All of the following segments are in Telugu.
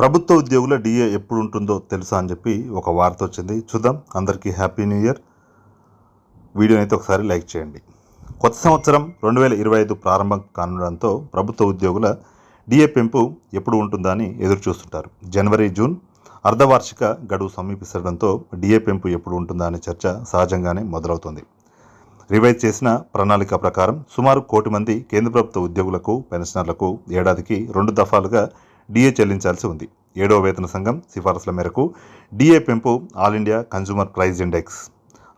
ప్రభుత్వ ఉద్యోగుల డిఏ ఎప్పుడు ఉంటుందో తెలుసా అని చెప్పి ఒక వార్త వచ్చింది. చూద్దాం. అందరికీ హ్యాపీ న్యూ ఇయర్. వీడియోని అయితే ఒకసారి లైక్ చేయండి. కొత్త సంవత్సరం రెండు వేల ఇరవై ఐదు ప్రారంభం కానుండడంతో ప్రభుత్వ ఉద్యోగుల డిఏ పెంపు ఎప్పుడు ఉంటుందా అని ఎదురు చూస్తుంటారు. జనవరి జూన్ అర్ధవార్షిక గడువు సమీపిస్తడంతో డిఏ పెంపు ఎప్పుడు ఉంటుందా అనే చర్చ సహజంగానే మొదలవుతుంది. రివైజ్ చేసిన ప్రణాళిక ప్రకారం సుమారు కోటి మంది కేంద్ర ప్రభుత్వ ఉద్యోగులకు పెన్షనర్లకు ఏడాదికి రెండు దఫాలుగా డిఏ చెల్లించాల్సి ఉంది. ఏడవ వేతన సంఘం సిఫారసుల మేరకు డిఏ పెంపు all India consumer price index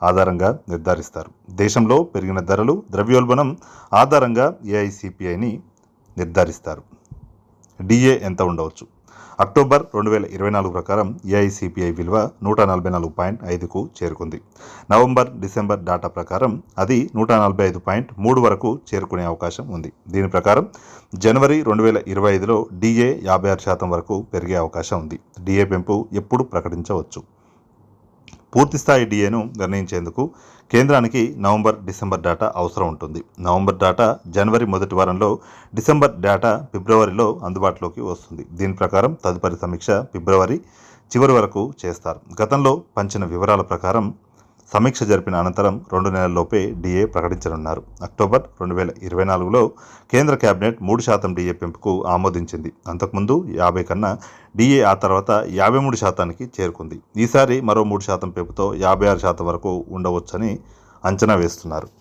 ఆధారంగా నిర్ధారిస్తారు. దేశంలో పెరిగిన ధరలు ద్రవ్యోల్బణం ఆధారంగా ఏఐసిపిఐని నిర్ధారిస్తారు. డిఏ ఎంత ఉండవచ్చు? అక్టోబర్ రెండు వేల ఇరవై నాలుగు ప్రకారం ఏఐసిపిఐ విలువ నూట నలభై నాలుగు పాయింట్ ఐదుకు చేరుకుంది. నవంబర్ డిసెంబర్ డేటా ప్రకారం అది నూట నలభై ఐదు పాయింట్ మూడు వరకు చేరుకునే అవకాశం ఉంది. దీని ప్రకారం జనవరి రెండు వేల ఇరవై ఐదులో డిఏ యాభై ఆరు శాతం వరకు పెరిగే అవకాశం ఉంది. డిఏ పెంపు ఎప్పుడు ప్రకటించవచ్చు. పూర్తిస్థాయి డిఏను నిర్ణయించేందుకు కేంద్రానికి నవంబర్ డిసెంబర్ డేటా అవసరం ఉంటుంది. నవంబర్ డేటా జనవరి మొదటి వారంలో డిసెంబర్ డేటా ఫిబ్రవరిలో అందుబాటులోకి వస్తుంది. దీని ప్రకారం తదుపరి సమీక్ష ఫిబ్రవరి చివరి వరకు చేస్తారు. గతంలో పంచిన వివరాల ప్రకారం సమీక్ష జరిపిన అనంతరం రెండు నెలల్లోపే డిఏ ప్రకటించనున్నారు. అక్టోబర్ రెండు వేల ఇరవై నాలుగులో కేంద్ర కేబినెట్ మూడు శాతం డిఏ పెంపుకు ఆమోదించింది. అంతకుముందు యాభై కన్నా డిఏ ఆ తర్వాత యాభై మూడు శాతానికి చేరుకుంది. ఈసారి మరో మూడు శాతం పెంపుతో యాభై ఆరు శాతం వరకు ఉండవచ్చని అంచనా వేస్తున్నారు.